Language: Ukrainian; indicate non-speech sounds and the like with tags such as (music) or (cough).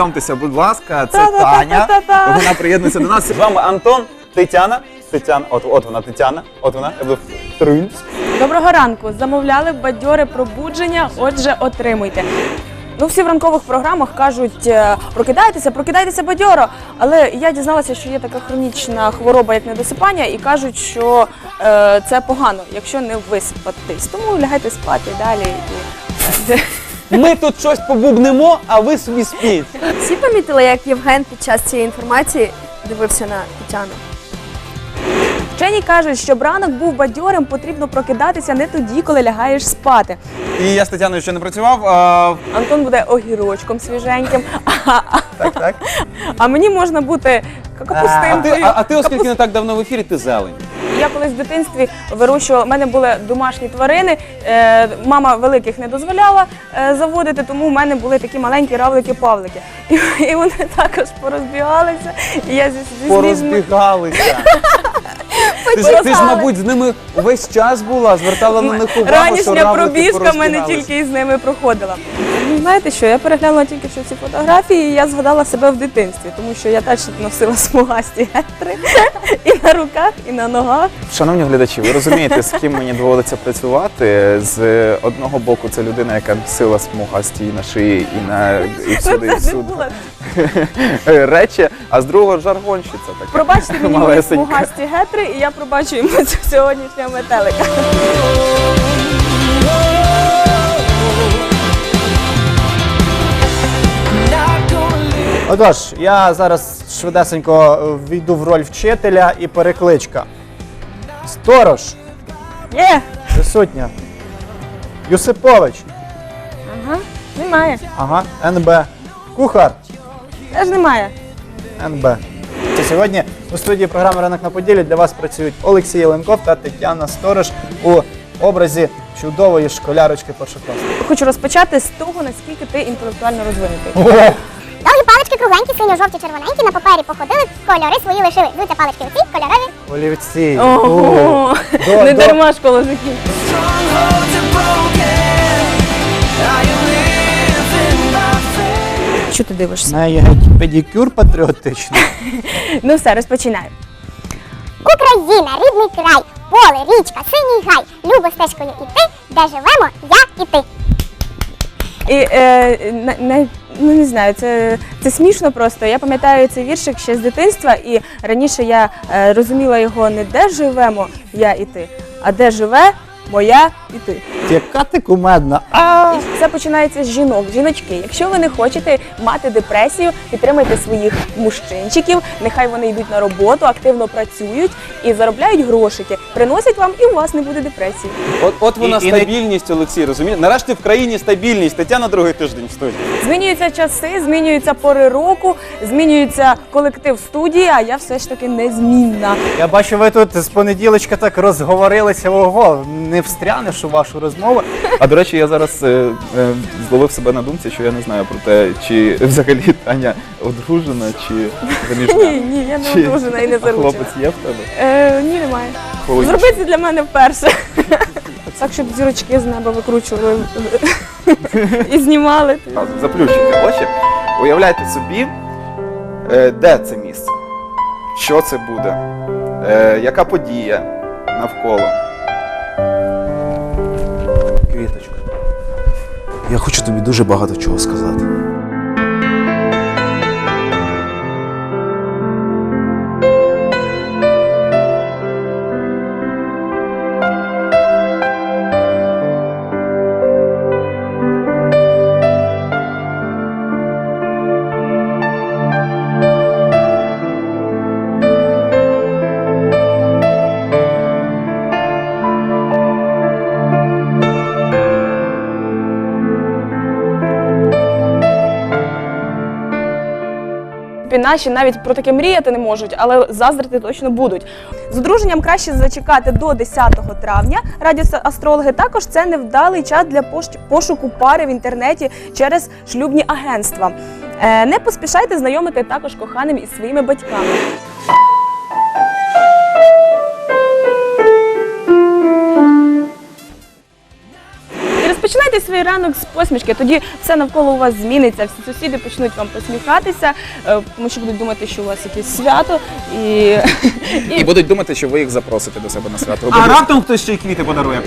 Знайомтеся, будь ласка, це Таня. Вона приєднується до нас. З вами Антон, Тетяна. Тетяна, от, от вона, Тетяна, от вона, я буду Тринц. Доброго ранку. Замовляли бадьоре пробудження, отже, отримуйте. Ну, всі в ранкових програмах кажуть, е, прокидайтеся, прокидайтеся бадьоро. Але я дізналася, що є така хронічна хвороба, як недосипання, і кажуть, що е, це погано, якщо не виспатись. Тому лягайте спати далі. І... Ми тут щось побубнемо, а ви собі спіть. Всі помітили, як Євген під час цієї інформації дивився на Тетяну? Вчені кажуть, щоб ранок був бадьорим, потрібно прокидатися не тоді, коли лягаєш спати. І я з Тетяною ще не працював. А, Антон буде огірочком свіженьким, а, так, так. а мені можна бути А капустинкою. ти, а, а ти, оскільки не так давно в ефірі, ти зелень. Я колись в дитинстві вирощувала, в мене були домашні тварини. Е, мама великих не дозволяла е, заводити, тому в мене були такі маленькі равлики-павлики. І, вони також порозбігалися. І я зі, зі Порозбігалися. Ти ж, ти ж, мабуть, з ними увесь час була, звертала на них увагу, Ранішня пробіжка мене тільки із ними проходила. Ну, знаєте що, я переглянула тільки що ці фотографії, і я згадала себе в дитинстві, тому що я теж носила смугасті гетри (laughs) і на руках, і на ногах. Шановні глядачі, ви розумієте, з ким мені доводиться працювати. З одного боку, це людина, яка носила смугасті і на шиї, і на і всюди, і Це не всюди було. (laughs) речі, а з другого жаргонщиця така. Пробачте мені мої малесенька. смугасті гетри, і я пробачу йому цього сьогоднішнього метелика. Отож, я зараз швидесенько е, війду в роль вчителя і перекличка. Сторож, Є! присутня. Юсипович. Ага, немає. Ага, НБ. Кухар. Теж немає. НБ. Це сьогодні у студії програми Ранок на поділі для вас працюють Олексій Єленков та Тетяна Сторож у образі чудової школярочки першокласника. Хочу розпочати з того, наскільки ти інтелектуально розвинутий. Довгі палички кругленькі, синьо-жовті, червоненькі, на папері походили, кольори свої лишили. Звуться палички оці, кольорові. Олівці. Ого! До- Не до- дарма школа закінчила. Що ти дивишся? неї геть педикюр патріотичний. (laughs) Ну все, розпочинаю. Україна, рідний край, поле, річка, синій гай. Любо стежкою іти, де живемо я і ти. І е, на, на, ну не знаю, це, це смішно просто. Я пам'ятаю цей віршик ще з дитинства, і раніше я е, розуміла його не де живемо я і ти, а де живе моя і ти. Яка ти кумедна. А! І все починається з жінок. Жіночки, якщо ви не хочете мати депресію, підтримайте своїх мужчинчиків. Нехай вони йдуть на роботу, активно працюють і заробляють грошики, приносять вам, і у вас не буде депресії. От, от вона І- і не- стабільність, Олексій, розумієш? Нарешті в країні стабільність. Тетяна другий тиждень в студії. Змінюються часи, змінюються пори року, змінюється колектив студії, а я все ж таки незмінна. Я бачу, ви тут з понеділочка так розговорилися. Ого, не встрянеш у вашу розмову. А до речі, я зараз е, е, зловив себе на думці, що я не знаю про те, чи взагалі Таня одружена, чи заміжна. Ні, ні, я не Чи- одружена і не А заручена. хлопець є в тебе? Е, ні, немає. Хвилиночку. Зроби це для мене вперше. Так, щоб зірочки з неба викручували і знімали. Одразу Заплющуйте очі. Уявляйте собі, е, де це місце, що це буде, е, яка подія навколо. Я хочу тобі дуже багато чого сказати. Наші навіть про таке мріяти не можуть, але заздрити точно будуть. З одруженням краще зачекати до 10 травня. Радіоастрологи також це невдалий час для пошуку пари в інтернеті через шлюбні агентства. Е, Не поспішайте знайомити також коханим із своїми батьками. Починайте свій ранок з посмішки, тоді все навколо у вас зміниться, всі сусіди почнуть вам посміхатися, е, тому що будуть думати, що у вас якесь свято. І, (laughs) І будуть думати, що ви їх запросите до себе на свято. А раптом хтось ще й квіти подарує.